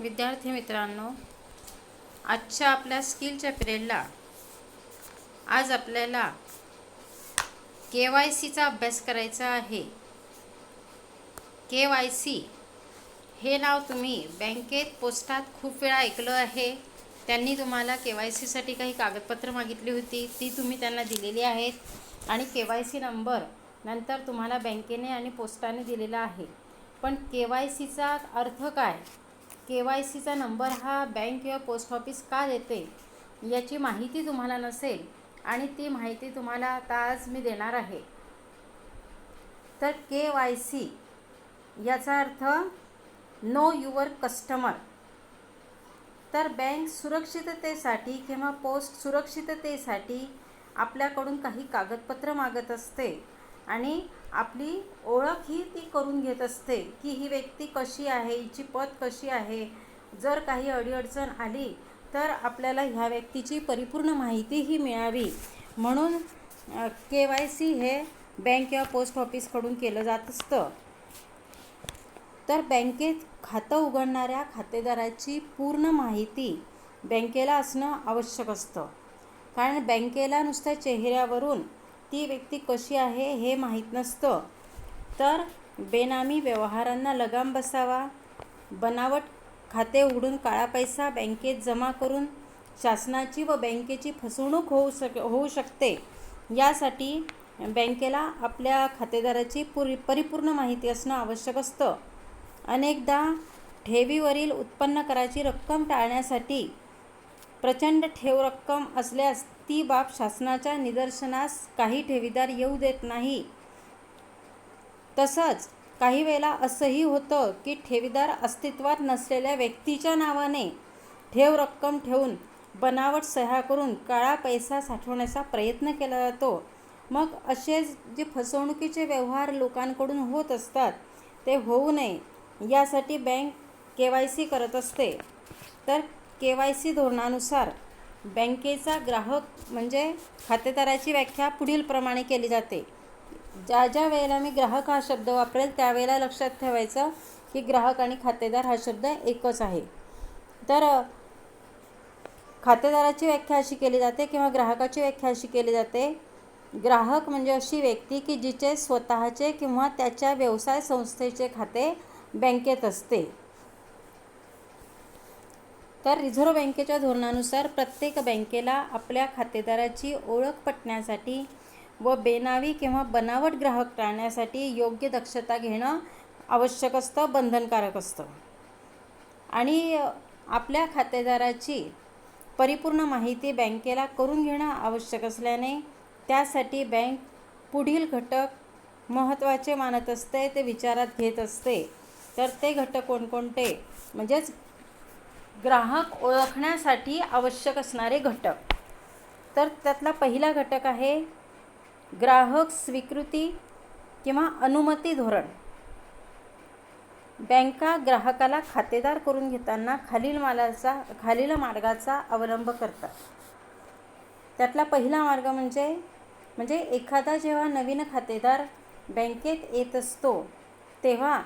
विद्यार्थी मित्रांनो आजच्या आपल्या स्किलच्या पिरियडला आज आपल्याला के वाय सीचा अभ्यास करायचा आहे. के वाय सी हे नाव तुम्ही बँकेत पोस्टात खूप वेळा ऐकलं आहे. त्यांनी तुम्हाला के वाय सीसाठी काही कागदपत्र मागितली होती ती तुम्ही त्यांना दिलेली आहेत. आणि के वाय सी नंबर नंतर तुम्हाला बँकेने आणि पोस्टाने दिलेला आहे. पण के वाय सीचा अर्थ काय? के वाय सीचा नंबर हा बँक किंवा पोस्ट ऑफिस का देते याची माहिती तुम्हाला नसेल आणि ती माहिती तुम्हाला आता आज मी देणार आहे. तर के वाय सी याचा अर्थ नो युअर कस्टमर. तर बँक सुरक्षिततेसाठी किंवा पोस्ट सुरक्षिततेसाठी आपल्याकडून काही कागदपत्र मागत असते आणि आपली ओळख ही ती करून घेत असते की ही व्यक्ती कशी आहे हिची पत कशी आहे. जर काही अडीअडचण आली तर आपल्याला ह्या व्यक्तीची परिपूर्ण माहितीही मिळावी. म्हणून के वाय सी हे बँक किंवा पोस्ट ऑफिसकडून केलं जात असतं. तर बँकेत खातं उघडणाऱ्या खातेदाराची पूर्ण माहिती बँकेला असणं आवश्यक असतं. कारण बँकेला नुसत्या चेहऱ्यावरून ती व्यक्ती कशी आहे हे माहीत नसतं. तर बेनामी व्यवहारांना लगाम बसावा बनावट खाते उघडून काळा पैसा बँकेत जमा करून शासनाची व बँकेची फसवणूक होऊ शक होऊ शकते. यासाठी बँकेला आपल्या खातेदाराची पुरी परिपूर्ण माहिती असणं आवश्यक असतं. अनेकदा ठेवीवरील उत्पन्न कराची रक्कम टाळण्यासाठी प्रचंड ठेव रक्कम असल्यास ती बाब शासनाच्या निदर्शनास काही ठेवीदार येऊ देत नाही. तसंच काही वेळेला असंही होतं की ठेवीदार अस्तित्वात नसलेल्या व्यक्तीच्या नावाने ठेव रक्कम ठेवून बनावट सह्या करून काळा पैसा साठवण्याचा प्रयत्न केला जातो. मग असे जे फसवणुकीचे व्यवहार लोकांकडून होत असतात ते होऊ नये यासाठी बँक के वाय सी करत असते. तर के वाय सी धोरणानुसार बँकेचा ग्राहक म्हणजे खातेदाराची व्याख्या पुढीलप्रमाणे केली जाते. ज्या ज्या वेळेला मी ग्राहक हा शब्द वापरेल त्यावेळेला लक्षात ठेवायचं की ग्राहक आणि खातेदार हा शब्द एकच आहे. तर खातेदाराची व्याख्या अशी केली जाते किंवा ग्राहकाची व्याख्या अशी केली जाते. ग्राहक म्हणजे अशी व्यक्ती की जिचे स्वतःचे किंवा त्याच्या व्यवसाय संस्थेचे खाते बँकेत असते. तर रिझर्व्ह बँकेच्या धोरणानुसार प्रत्येक बँकेला आपल्या खातेदाराची ओळख पटण्यासाठी व बेनावी किंवा बनावट ग्राहक टाळण्यासाठी योग्य दक्षता घेणं आवश्यक असतं बंधनकारक असतं. आणि आपल्या खातेदाराची परिपूर्ण माहिती बँकेला करून घेणं आवश्यक असल्याने त्यासाठी बँक पुढील घटक महत्त्वाचे मानत असते ते विचारात घेत असते. तर ते घटक कोणकोणते? म्हणजेच ग्राहक ओळखण्यासाठी आवश्यक असणारे घटक. तर त्यातला पहिला घटक आहे ग्राहक स्वीकृती किंवा अनुमती धोरण. बँका ग्राहकाला खातेदार करून घेताना खालील मालाचा खालील मार्गाचा अवलंब करतात. त्यातला पहिला मार्ग म्हणजे म्हणजे एखादा जेव्हा नवीन खातेदार बँकेत येत असतो तेव्हा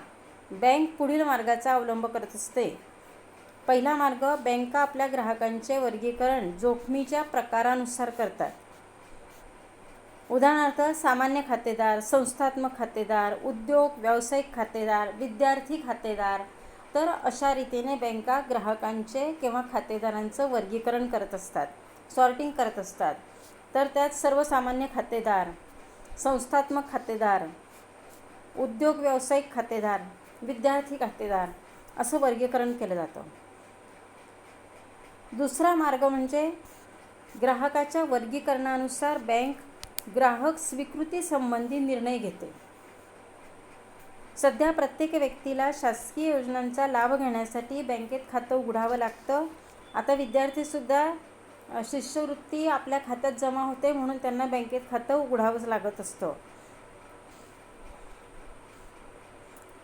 बँक पुढील मार्गाचा अवलंब करत असते. पहिला मार्ग बँका आपल्या ग्राहकांचे वर्गीकरण जोखमीच्या प्रकारानुसार करतात. उदाहरणार्थ सामान्य खातेदार संस्थात्मक खातेदार उद्योग व्यावसायिक खातेदार विद्यार्थी खातेदार तर अशा रीतीने बँका ग्राहकांचे किंवा खातेदारांचं वर्गीकरण करत असतात सॉर्टिंग करत असतात. तर त्यात सर्वसामान्य खातेदार संस्थात्मक खातेदार उद्योग व्यावसायिक खातेदार विद्यार्थी खातेदार असं वर्गीकरण केलं जातं. दुसरा मार्ग म्हणजे ग्राहकाच्या वर्गीकरणानुसार बँक ग्राहक स्वीकृतीसंबंधी निर्णय घेते. सध्या प्रत्येक व्यक्तीला शासकीय योजनांचा लाभ घेण्यासाठी बँकेत खातं उघडावं लागतं. आता विद्यार्थीसुद्धा शिष्यवृत्ती आपल्या खात्यात जमा होते म्हणून त्यांना बँकेत खातं उघडावंच लागत असतं.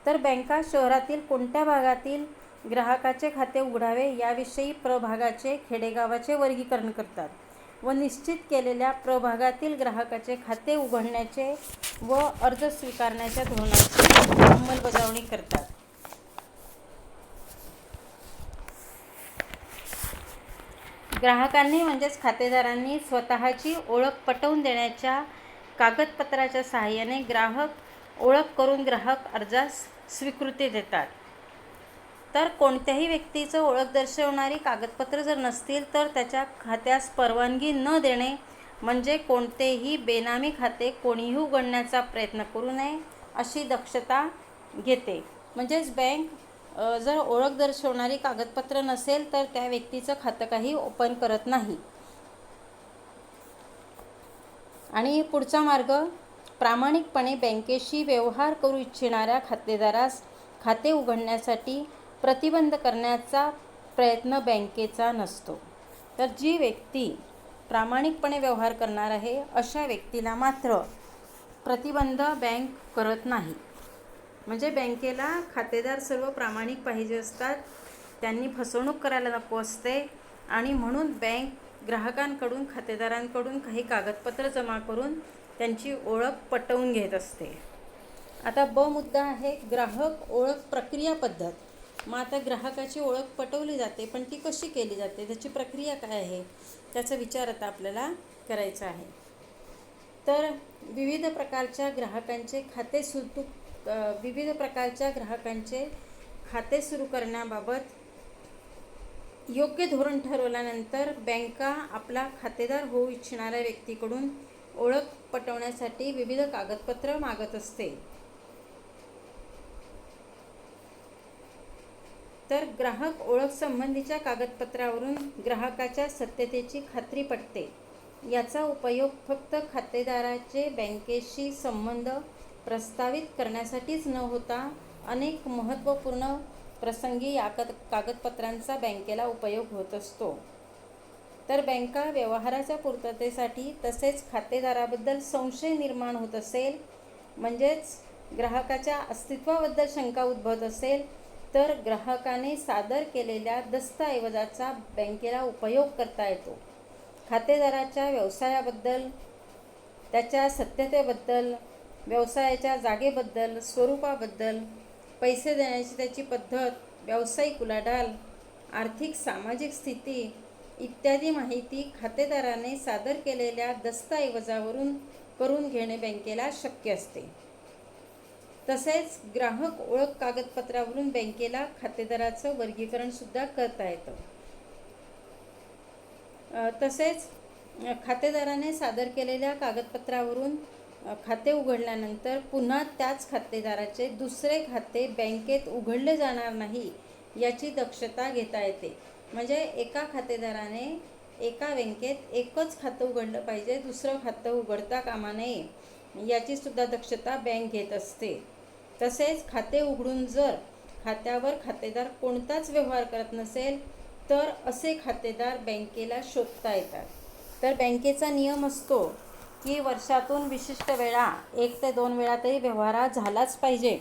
तर बँका शहरातील कोणत्या भागातील ग्राहकाचे खाते उघडावे याविषयी प्रभागाचे खेडेगावाचे वर्गीकरण करतात व निश्चित केलेल्या प्रभागातील ग्राहकाचे खाते उघडण्याचे व अर्ज स्वीकारण्याच्या धोरणाची अंमलबजावणी करतात. ग्राहकांनी म्हणजेच खातेदारांनी स्वतःची ओळख पटवून देण्याच्या कागदपत्राच्या सहाय्याने ग्राहक ओळख करून ग्राहक अर्जास स्वीकृती देतात. तर कोणत्याही व्यक्तीचं ओळख दर्शवणारी कागदपत्र जर नसतील तर त्याच्या खात्यास परवानगी न देणे म्हणजे कोणतेही बेनामी खाते कोणीही उघडण्याचा प्रयत्न करू नये अशी दक्षता घेते. म्हणजेच बँक जर ओळख दर्शवणारी कागदपत्र नसेल तर त्या व्यक्तीचं खातं काही ओपन करत नाही. आणि पुढचा मार्ग प्रामाणिकपणे बँकेशी व्यवहार करू इच्छिणाऱ्या खातेदारास खाते उघडण्यासाठी प्रतिबंध करण्याचा प्रयत्न बँकेचा नसतो. तर जी व्यक्ती प्रामाणिकपणे व्यवहार करणार आहे अशा व्यक्तीला मात्र प्रतिबंध बँक करत नाही. म्हणजे बँकेला खातेदार सर्व प्रामाणिक पाहिजे असतात त्यांनी फसवणूक करायला नको असते आणि म्हणून बँक ग्राहकांकडून खातेदारांकडून काही कागदपत्र जमा करून त्यांची ओळख पटवून घेत असते. आता ब मुद्दा आहे ग्राहक ओळख प्रक्रिया पद्धत. मग आता ग्राहकाची ओळख पटवली जाते पण ती कशी केली जाते? त्याची प्रक्रिया काय आहे? त्याचा विचार आता आपल्याला करायचा आहे. तर विविध प्रकारच्या ग्राहकांचे खाते सुरू विविध प्रकारच्या ग्राहकांचे खाते सुरू करण्याबाबत योग्य धोरण ठरवल्यानंतर बँका आपला खातेदार होऊ इच्छिणाऱ्या व्यक्तीकडून ओळख पटवण्यासाठी विविध कागदपत्र मागत असते. तर ग्राहक ओळख संबंधीच्या कागदपत्रावरून ग्राहकाच्या सत्यतेची खात्री पटते. याचा उपयोग फक्त खातेदाराचे बँकेशी संबंध प्रस्तावित करण्यासाठीच न होता अनेक महत्त्वपूर्ण प्रसंगी या कागदपत्रांचा बँकेला उपयोग होत असतो. तर बँका व्यवहाराच्या पूर्ततेसाठी तसेच खातेदाराबद्दल संशय निर्माण होत असेल म्हणजेच ग्राहकाच्या अस्तित्वाबद्दल शंका उद्भवत असेल तर ग्राहकाने सादर केलेल्या दस्तऐवजाचा बँकेला उपयोग करता येतो. खातेदाराच्या व्यवसायाबद्दल त्याच्या सत्यतेबद्दल व्यवसायाच्या जागेबद्दल स्वरूपाबद्दल पैसे देण्याची त्याची पद्धत व्यावसायिक उलाढाल आर्थिक सामाजिक स्थिती इत्यादी माहिती खातेदाराने सादर केलेल्या दस्तऐवजावरून करून घेणे बँकेला शक्य असते. तसेच ग्राहक ओळख कागदपत्रावरून बँकेला खातेदाराचं वर्गीकरण सुद्धा करता येतं. तसेच खातेदाराने सादर केलेल्या कागदपत्रावरून खाते उघडल्यानंतर पुन्हा त्याच खातेदाराचे दुसरे खाते बँकेत उघडले जाणार नाही याची दक्षता घेता येते. म्हणजे एका खातेदाराने एका बँकेत एकच खातं उघडलं पाहिजे दुसरं खातं उघडता कामा नये याचीसुद्धा दक्षता बँक घेत असते. तसेच खाते उघडून जर खात्यावर खातेदार कोणताच व्यवहार करत नसेल तर असे खातेदार बँकेला शोधता येतात. तर बँकेचा नियम असतो की वर्षातून विशिष्ट वेळा एक ते दोन वेळा तरी व्यवहार हा झालाच पाहिजे.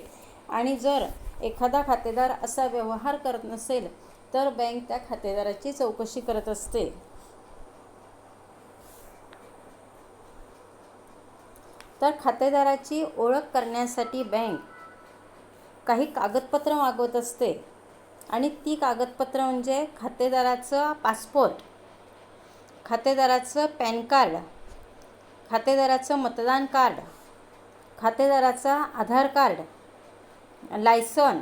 आणि जर एखादा खातेदार असा व्यवहार करत नसेल तर बँक त्या खातेदाराची चौकशी करत असते. तर खातेदाराची ओळख करण्यासाठी बँक काही कागदपत्र मागवत असते. आणि ती कागदपत्र म्हणजे खातेदाराचं पासपोर्ट खातेदाराचं पॅन कार्ड खातेदाराचं मतदान कार्ड खातेदाराचा आधार कार्ड लायसन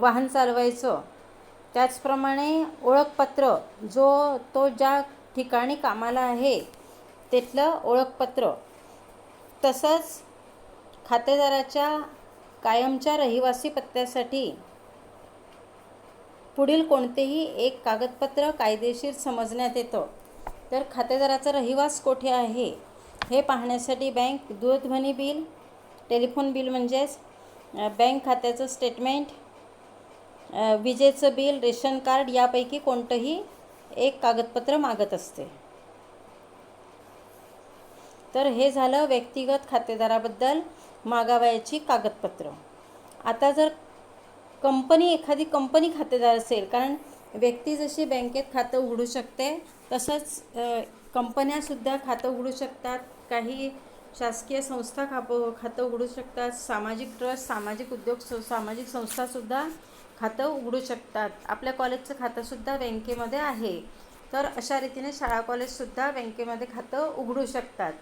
वाहन चालवायचं. त्याचप्रमाणे ओळखपत्र जो तो ज्या ठिकाणी कामाला आहे तिथलं ओळखपत्र. तसंच खातेदाराच्या कायमच्या रहिवासी पत्त्यासाठी. पुढील कोणतेही एक कागदपत्र कायदेशीर समजण्यात येतं. तर खातेदाराचा रहिवास कोठे आहे हे पाहण्यासाठी बँक दूरध्वनी बिल टेलिफोन बिल म्हणजेच बँक खात्याचं स्टेटमेंट विजेचं बिल रेशन कार्ड यापैकी कोणतंही एक कागदपत्र मागत असते. तर हे झालं व्यक्तिगत खातेदाराबद्दल मागावयाची कागदपत्र. आता जर कंपनी एखादी कंपनी खातेदार असेल कारण व्यक्ती जशी बँकेत खातं उघडू शकते तसंच कंपन्यासुद्धा खातं उघडू शकतात. काही शासकीय संस्था खाप खातं उघडू शकतात. सामाजिक ट्रस्ट सामाजिक उद्योग स सामाजिक संस्थासुद्धा खातं उघडू शकतात. आपल्या कॉलेजचं खातंसुद्धा बँकेमध्ये आहे. तर अशा रीतीने शाळा कॉलेजसुद्धा बँकेमध्ये खातं उघडू शकतात.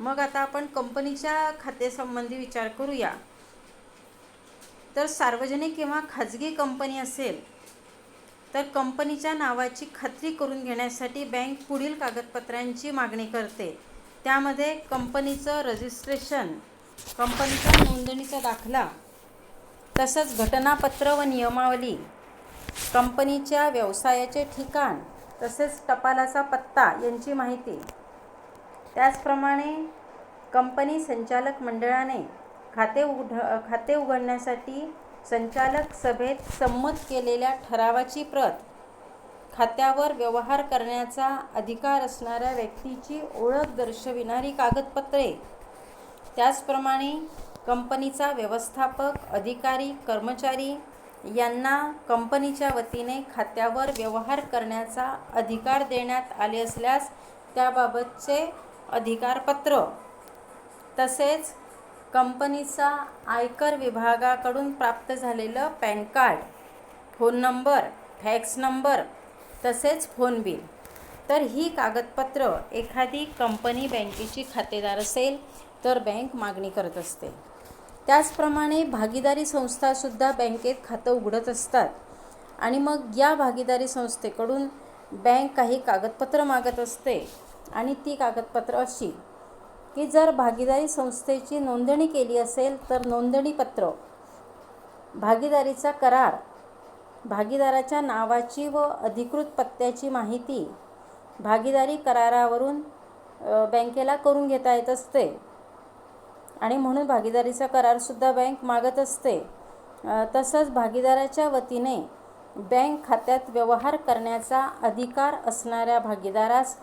मग आता आपण कंपनीच्या खात्यासंबंधी विचार करूया. तर सार्वजनिक किंवा खाजगी कंपनी असेल तर कंपनीच्या नावाची खात्री करून घेण्यासाठी बँक पुढील कागदपत्रांची मागणी करते. त्यामध्ये कंपनीचं रजिस्ट्रेशन कंपनीचा नोंदणीचा दाखला तसंच घटनापत्र व नियमावली कंपनीच्या व्यवसायाचे ठिकाण तसेच टपालाचा पत्ता यांची माहिती. त्याचप्रमाणे कंपनी संचालक मंडळाने खाते उघड खाते उघडण्यासाठी संचालक सभेत संमत केलेल्या ठरावाची प्रत खात्यावर व्यवहार करण्याचा अधिकार असणाऱ्या व्यक्तीची ओळख दर्शविणारी कागदपत्रे त्याचप्रमाणे कंपनीचा व्यवस्थापक अधिकारी कर्मचारी यांना कंपनीच्या वतीने खात्यावर व्यवहार करण्याचा अधिकार देण्यात आले असल्यास त्याबाबतचे अधिकारपत्र. तसेच कंपनीचा आयकर विभागाकडून प्राप्त झालेलं PAN card phone number fax number तसेच फोन बिल. तर ही कागदपत्र एखादी कंपनी बँकेची खातेदार असेल तर बँक मागणी करत असते. त्याचप्रमाणे भागीदारी संस्थासुद्धा बँकेत खातं उघडत असतात. आणि मग या भागीदारी संस्थेकडून बँक काही कागदपत्र मागत असते. आणि ती कागदपत्र अशी की जर भागीदारी संस्थेची नोंदणी केली असेल तर नोंदणीपत्र भागीदारीचा करार भागीदाराच्या नावाची व अधिकृत पत्त्याची माहिती भागीदारी करारावरून बँकेला करून घेता येत असते. आणि म्हणून भागीदारीचा करारसुद्धा बँक मागत असते. तसंच भागीदाराच्या वतीने बँक खात्यात व्यवहार करण्याचा अधिकार असणाऱ्या भागीदारास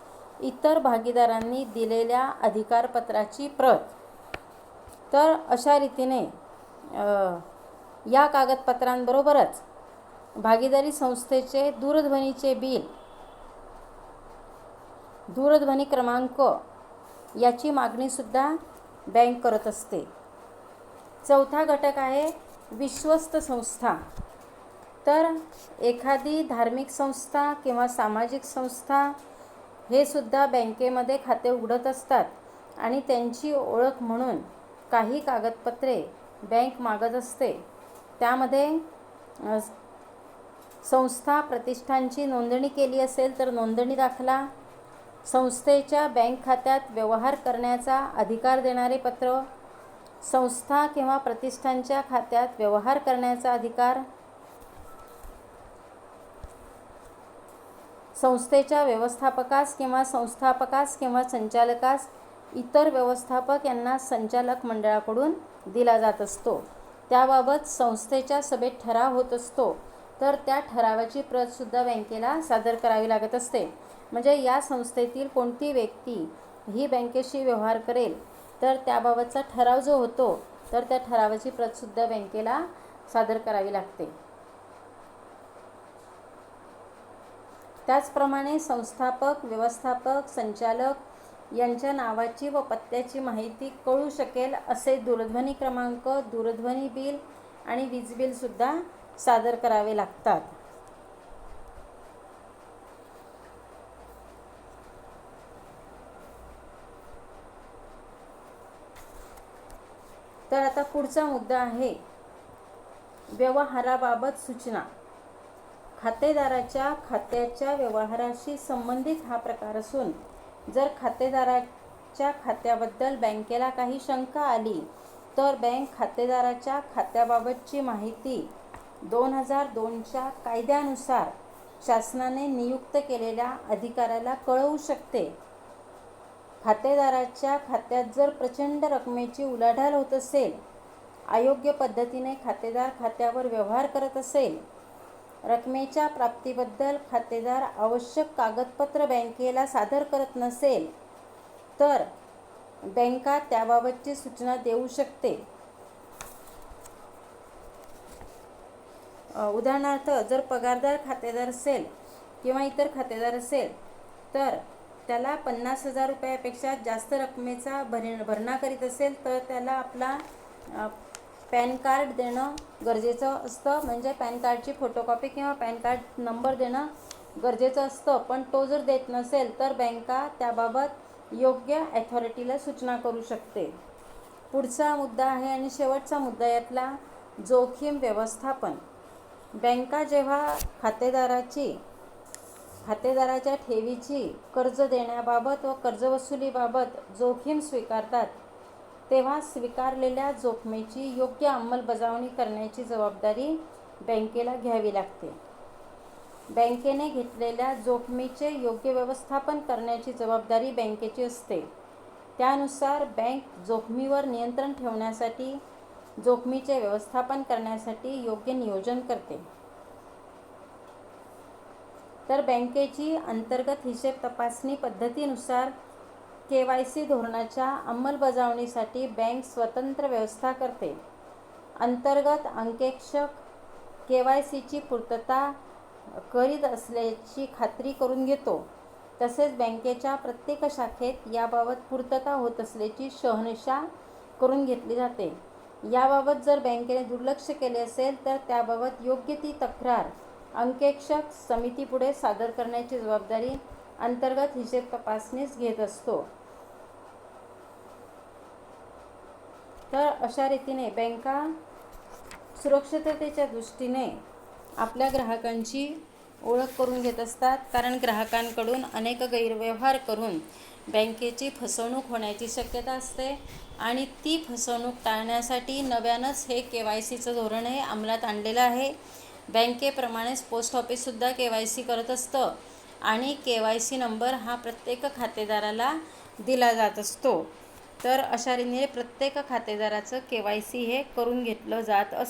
इतर भागीदारांनी दिलेल्या अधिकारपत्राची प्रत. तर अशा रीतीने या कागदपत्रांबरोबरच भागीदारी संस्थेचे दूरध्वनीचे बिल दूरध्वनी क्रमांक याची मागणीसुद्धा बँक करत असते. चौथा घटक आहे विश्वस्त संस्था. तर एखादी धार्मिक संस्था किंवा सामाजिक संस्था हे सुद्धा बँकेमध्ये खाते उघडत असतात. आणि त्यांची ओळख म्हणून काही कागदपत्रे बँक मागत असते. त्यामध्ये संस्था प्रतिष्ठानची नोंदणी केली असेल तर नोंदणी दाखला. संस्थेच्या बँक खात्यात व्यवहार करण्याचा अधिकार देणारे पत्र. संस्था किंवा प्रतिष्ठानच्या खात्यात व्यवहार करण्याचा अधिकार. संस्थेच्या व्यवस्थापकास किंवा संस्थापकास किंवा संचालकास इतर व्यवस्थापक यांना संचालक मंडळाकडून दिला जात असतो. त्याबाबत संस्थेच्या सभेत ठराव होत असतो. तर त्या ठरावाची प्रतसुद्धा बँकेला सादर करावी लागत असते. म्हणजे या संस्थेतील कोणती व्यक्ती ही बँकेशी व्यवहार करेल तर त्याबाबतचा ठराव जो होतो तर त्या ठरावाची प्रतसुद्धा बँकेला सादर करावी लागते. त्याचप्रमाणे संस्थापक व्यवस्थापक संचालक यांच्या नावाची व पत्त्याची माहिती कळू शकेल असे दूरध्वनी क्रमांक दूरध्वनी बिल आणि वीज बिलसुद्धा सादर करावे लागतात. तर आता पुढचा मुद्दा आहे व्यवहाराबाबत सूचना. खातेदाराच्या खात्याच्या व्यवहाराशी संबंधित हा प्रकार असून जर खातेदाराच्या खात्याबद्दल बँकेला काही शंका आली तर बँक खातेदाराच्या खात्याबाबतची माहिती दोन हजार दोनच्या कायद्यानुसार शासनाने नियुक्त केलेल्या अधिकाऱ्याला कळवू शकते. खातेदाराच्या खात्यात जर प्रचंड रकमेची उलाढाल होत असेल अयोग्य पद्धतीने खातेदार खात्यावर व्यवहार करत असेल रकमेच्या प्राप्तीबद्दल खातेदार आवश्यक कागदपत्र बँकेला सादर करत नसेल तर बँका त्याबाबतची सूचना देऊ शकते. उदाहरणार्थ जर पगारदार खातेदार असेल किंवा इतर खातेदार असेल तर त्याला पन्नास हजार रुपयापेक्षा जास्त रकमेचा भर भरणा करीत असेल तर त्याला आपला पॅन कार्ड देणं गरजेचं असतं. म्हणजे पॅन कार्डची फोटोकॉपी किंवा पॅन कार्ड नंबर देणं गरजेचं असतं. पण तो जर देत नसेल तर बँका त्याबाबत योग्य ॲथॉरिटीला सूचना करू शकते. पुढचा मुद्दा आहे आणि शेवटचा मुद्दा यातला जोखीम व्यवस्थापन. बँका जेव्हा खातेदाराची खातेदाराच्या ठेवीची कर्ज देण्याबाबत व कर्जवसुलीबाबत जोखीम स्वीकारतात तेव्हा स्वीकारलेल्या जोखमीची योग्य अंमलबजावणी करण्याची जबाबदारी बँकेला घ्यावी लागते. बँकेने घेतलेल्या जोखमीचे योग्य व्यवस्थापन करण्याची जबाबदारी बँकेची असते. त्यानुसार बँक जोखमीवर नियंत्रण ठेवण्यासाठी जोखमीचे व्यवस्थापन करण्यासाठी योग्य नियोजन करते. तर बँकेची अंतर्गत हिशेब तपासणी पद्धतीनुसार के वाय सी धोरणाच्या अंमलबजावणीसाठी बँक स्वतंत्र व्यवस्था करते. अंतर्गत अंकेक्षक के वाय सीची पूर्तता करीत असल्याची खात्री करून घेतो. तसेच बँकेच्या प्रत्येक शाखेत याबाबत पूर्तता होत असल्याची शहनिशा करून घेतली जाते. याबाबत जर बँकेने दुर्लक्ष केले असेल तर त्याबाबत योग्य ती तक्रार अंकेक्षक समितीपुढे सादर करण्याची जबाबदारी अंतर्गत हिशेब तपासणीस घेत असतो. तर अशा रीतीने बँका सुरक्षिततेच्या दृष्टीने आपल्या ग्राहकांची ओळख करून घेत असतात. कारण ग्राहकांकडून अनेक गैरव्यवहार करून बँकेची फसवणूक होण्याची शक्यता असते आणि ती फसवणूक टाळण्यासाठी नव्यानंच हे के वाय सीचं धोरण हे अंमलात आणलेलं आहे. बँकेप्रमाणेच पोस्ट ऑफिससुद्धा के वाय सी करत असतं. आणि के वाय सी नंबर हा प्रत्येक खातेदाराला दिला जात असतो. तर अशा रीतीने प्रत्येक खातेदाराचं के वाय सी हे करून घेतलं जात असतं.